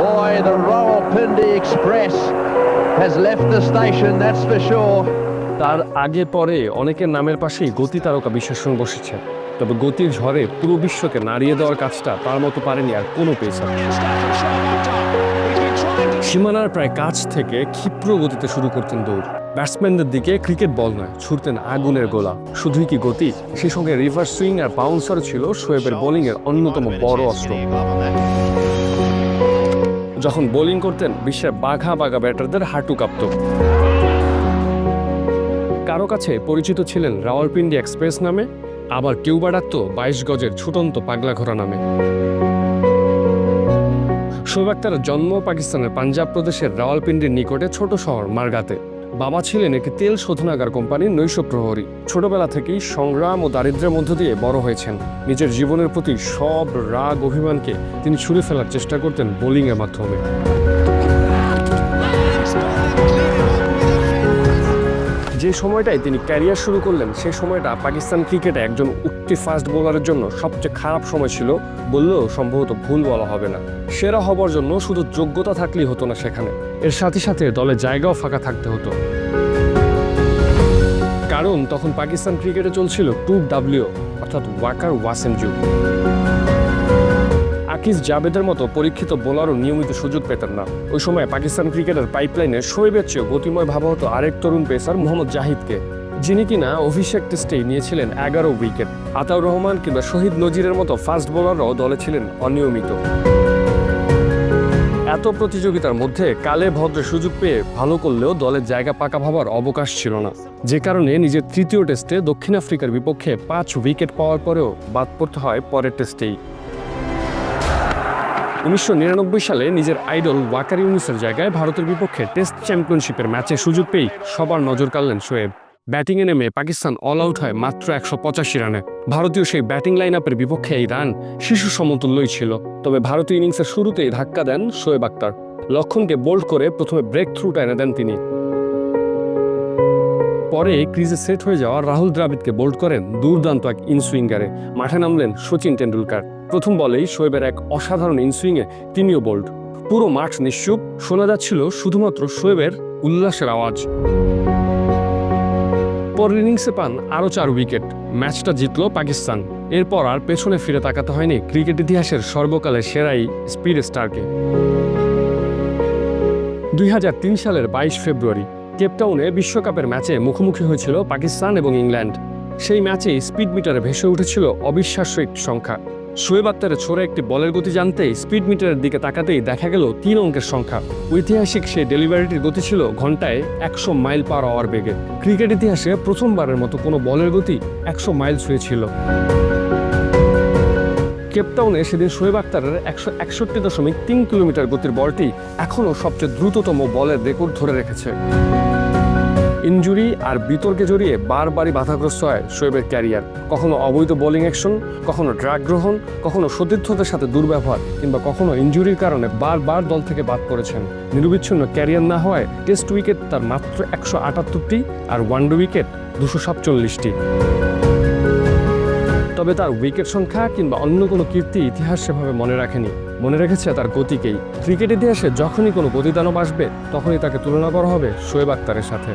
Boy, the Rawalpindi Express has left the station, that's for sure. তার আগে পরে অনেকের নামের পাশেই গতি তারকা বিশেষণ বসেছে। তবে গতির ঝড়ে পুরো বিশ্বকে নাড়িয়ে দেওয়ার কাজটা তার মতো পারেনি আর কোনো পেসার। সীমানার প্রায় কাছ থেকে ক্ষিপ্র গতিতে শুরু করতেন দৌড়। ব্যাটসম্যানদের দিকে ক্রিকেট বল নয় ছুটতেন আগুনের গোলা। শুধুই কি গতি? সেই সঙ্গে রিভার্স সুইং আর বাউন্সারও ছিল শোয়েবের বোলিংয়ের অন্যতম বড় অস্ত্র। যখন বোলিং করতেন বিশ্বের বাঘা বাঘা ব্যাটারদের হাঁটু কাঁপত। কারও কাছে পরিচিত ছিলেন রাওয়ালপিন্ডি এক্সপ্রেস নামে, আবার কেউ বাড়াত বাইশ গজের ছুটন্ত পাগলা ঘোড়া নামে। শোয়েব আক্তার জন্ম পাকিস্তানের পাঞ্জাব প্রদেশের রাওয়ালপিন্ডির নিকটে ছোট শহর মার্গাতে। বাবা ছিলেন একটি তেল শোধনাগার কোম্পানির নৈশ প্রহরী। ছোটবেলা থেকেই সংগ্রাম ও দারিদ্র্যের মধ্য দিয়ে বড় হয়েছেন। নিজের জীবনের প্রতি সব রাগ, অভিমানকে তিনি ছুঁড়ে ফেলার চেষ্টা করতেন বোলিংয়ের মাধ্যমে। যে সময়টায় তিনি ক্যারিয়ার শুরু করলেন সেই সময়টা পাকিস্তান ক্রিকেটে একজন উঠতি ফাস্ট বোলারের জন্য সবচেয়ে খারাপ সময় ছিল। বললেও সম্ভবত ভুল বলা হবে না। সেরা হবার জন্য শুধু যোগ্যতা থাকলেই হতো না সেখানে। এর সাথে সাথে দলে জায়গাও ফাঁকা থাকতে হতো। কারণ তখন পাকিস্তান ক্রিকেটে চলছিল টু ডাব্লিউ, অর্থাৎ ওয়াকার ওয়াসেম যুগ। আকিজ জাবেদের মতো পরীক্ষিত বোলারও নিয়মিত সুযোগ পেতেন না। ওই সময় পাকিস্তান ক্রিকেটের পাইপলাইনে শোয়েবের চেয়েও গতিময় ভাবা হতো আরেক তরুণ পেসার মোহাম্মদ জাহিদকে, যিনি কিনা অভিষেক টেস্টেই নিয়েছিলেন এগারো উইকেট। আতাউর রহমান কিংবা শহীদ নজিরের মতো ফাস্ট বোলাররাও দলে ছিলেন অনিয়মিত। এত প্রতিযোগিতার মধ্যে কালে ভদ্রে সুযোগ পেয়ে ভালো করলেও দলের জায়গা পাকা ভাবার অবকাশ ছিল না। যে কারণে নিজের তৃতীয় টেস্টে দক্ষিণ আফ্রিকার বিপক্ষে পাঁচ উইকেট পাওয়ার পরেও বাদ পড়তে হয় পরের টেস্টেই। উনিশশো নিরানব্বই সালে নিজের আইডল ওয়াকার ইউনিসের জায়গায় ভারতের বিপক্ষে টেস্ট চ্যাম্পিয়নশিপের ম্যাচে সুযোগ পেয়েই সবার নজর কাড়লেন শোয়েব। ব্যাটিংয়ে নেমে পাকিস্তান অল আউট হয় মাত্র একশো পঁচাশি রানে। ভারতীয় সেই ব্যাটিং লাইন আপের বিপক্ষে এই রান শিশু সমতুল্যই ছিল। তবে ভারতীয় ইনিংসের শুরুতেই ধাক্কা দেন শোয়েব আক্তার। লক্ষণকে বোল্ড করে প্রথমে ব্রেক থ্রুটা এনে দেন তিনি। পরে ক্রিজে সেট হয়ে যাওয়া রাহুল দ্রাবিদকে বোল্ড করেন দুর্দান্ত এক ইনসুইঙ্গারে মাঠে নামলেন সচিন টেন্ডুলকার প্রথম বলেই শোয়েবের এক অসাধারণ ইনসুইংয়ে তিনিও বোল্ড। পুরো মাঠ নিশ্চুপ, শোনা যাচ্ছিল শুধুমাত্র শোয়েবের উল্লাসের আওয়াজ। পরের ইনিংসে পান আরও চার উইকেট, ম্যাচটা জিতল পাকিস্তান। এরপর আর পেছনে ফিরে তাকাতে হয়নি ক্রিকেট ইতিহাসের সর্বকালের সেরাই স্পিড স্টারকে। দুই হাজার তিন সালের বাইশ ফেব্রুয়ারি কেপটাউনে বিশ্বকাপের ম্যাচে মুখোমুখি হয়েছিল পাকিস্তান এবং ইংল্যান্ড। সেই ম্যাচে স্পিড মিটারে ভেসে উঠেছিল অবিশ্বাস্য একটি সংখ্যা। শোয়েব আক্তারের ছোড়ে একটি বলের গতি জানতেই স্পিড মিটারের দিকে তাকাতেই দেখা গেল তিন অঙ্কের সংখ্যা। ঐতিহাসিক সেই ডেলিভারিটির গতি ছিল ঘন্টায় একশো মাইল পার আওয়ার বেগে। ক্রিকেট ইতিহাসে প্রথমবারের মতো কোনো বলের গতি একশো মাইল ছুঁয়েছিল। কেপটাউনে সেদিন শোয়েব আক্তারের একশো একষট্টি দশমিক তিন কিলোমিটার গতির বলটি এখনও সবচেয়ে দ্রুততম বলের রেকর্ড ধরে রেখেছে। ইনজুরি আর বিতর্কে জড়িয়ে বারবারই বাধাগ্রস্ত হয় শোয়েবের ক্যারিয়ার। কখনো অবৈধ বোলিং অ্যাকশন, কখনো ড্রাগ গ্রহণ, কখনো সতীর্থদের সাথে দুর্ব্যবহার কিংবা কখনো ইনজুরির কারণে বারবার দল থেকে বাদ পড়েছেন। নিরবিচ্ছিন্ন ক্যারিয়ার না হওয়ায় টেস্ট উইকেট তার মাত্র একশো আটাত্তরটি আর ওয়ানডে উইকেট দুশো সাতচল্লিশটি। তবে তার উইকেট সংখ্যা কিংবা অন্য কোনো কীর্তি ইতিহাস সেভাবে মনে রাখেনি। মনে রেখেছে তার গতিকেই। ক্রিকেট ইতিহাসে যখনই কোনো গতিদানব আসবে, তখনই তাকে তুলনা করা হবে শোয়েব আক্তারের সাথে।